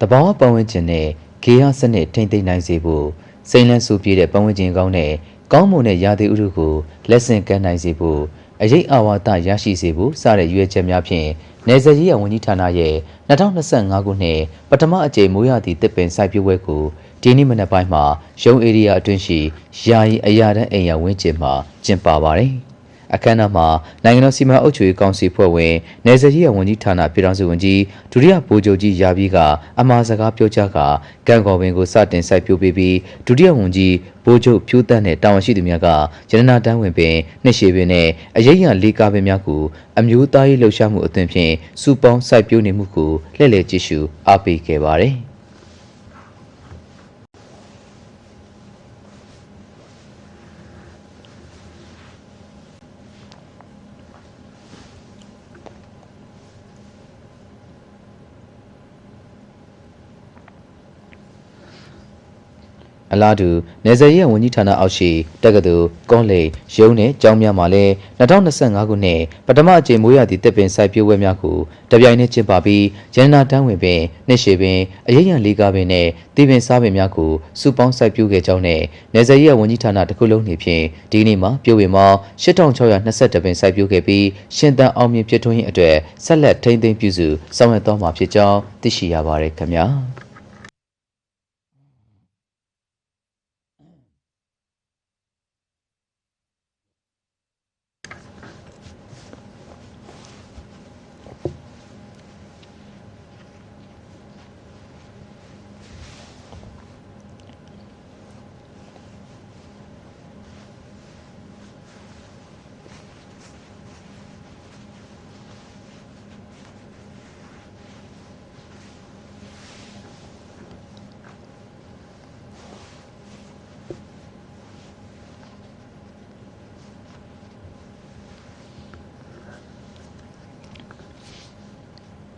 တဘာဝပတ်ဝန်းကျင်နဲ့ဂေဟစနစ်ထိမ့်သိမ်းနိုင်စေဖို့စိမ့်လန်းဆူပြေတဲ့ပတ်ဝန်းကျင်ကောင်းနဲ့ကောင်းမွန်တဲ့ရာသီဥတုကိုလက်ဆင့်ကမ်းနိုင်စေဖို့အရေးအဝါဒရရှိစေဖို့စတဲ့ရွေးချက်များဖြင့်နေဆက်ရေးရဝန်ကြီးဌာနရဲ့2025ခုနှစ်ပထမအကြိမ်မိုးရာသီတစ်ပင်စိုက်ပျိုးပွဲကိုဒီနေ့မနက်ပိုင်းမှာရုံးဧရိယာအတွင်းရှိယာယီအရာတန်းအိမ်ယာဝင်းကျင်မှာကျင်းပပါတယ်။ အခမ်းအနားမှာနိုင်ငံတော်စီမံအုပ်ချုပ်ရေးကောင်စီဖွဲ့ဝင်နေဆက်ကြီးရဝန်ကြီးဌာနပြည်ထောင်စုဝန်ကြီးဒုတိယဗိုလ်ချုပ်ကြီးရာပြီးကအမှားစကားပြောကြားကကံကော်ပင်ကိုစတင်စိုက်ပျိုးပေးပြီးဒုတိယဝန်ကြီးဗိုလ်ချုပ်ဖြိုးတန်းနဲ့တာဝန်ရှိသူများကရတနာတန်းဝင်ပင်နှစ်ရှည်ပင်နဲ့အရေးရလေးကားပင်များကိုအမျိုးသားရေးလှုပ်ရှားမှုအသွင်ဖြင့်စူပေါင်းစိုက်ပျိုးနေမှုကိုလှည့်လည်ကြည့်ရှုအားပေးခဲ့ပါတယ်။ အလားတူနေဆက်ရေးဝန်ကြီးဌာနအောက်ရှိတက္ကသိုလ်ကောလိပ်ရုံးနဲ့ကျောင်းများမှာလည်း2025ခုနှစ်ပထမအကြိမ်မိုးရာသီတစ်ပင်စိုက်ပျိုးပွဲများကိုတပြိုင်နက်ကျင်းပပြီးရန်နာတန်းဝင်ပင်နှစ်ရှည်ပင်အရေးရန်လေးကားပင်နဲ့တည်ပင်စားပင်များကိုစုပေါင်းစိုက်ပျိုးခဲ့ကြောင်းနဲ့နေဆက်ရေးဝန်ကြီးဌာနတစ်ခုလုံးနေဖြင့်ဒီနေ့မှာပြုဝင်မောင်း8622ပင်စိုက်ပျိုးခဲ့ပြီးရှင်သန်အောင်မြင်ဖြစ်ထွန်းရေးအတွက်ဆက်လက်ထိန်းသိမ်းပြုစုဆောင်ရွက်သွားမှာဖြစ်ကြောင်းသိရှိရပါတယ်ခင်ဗျာ။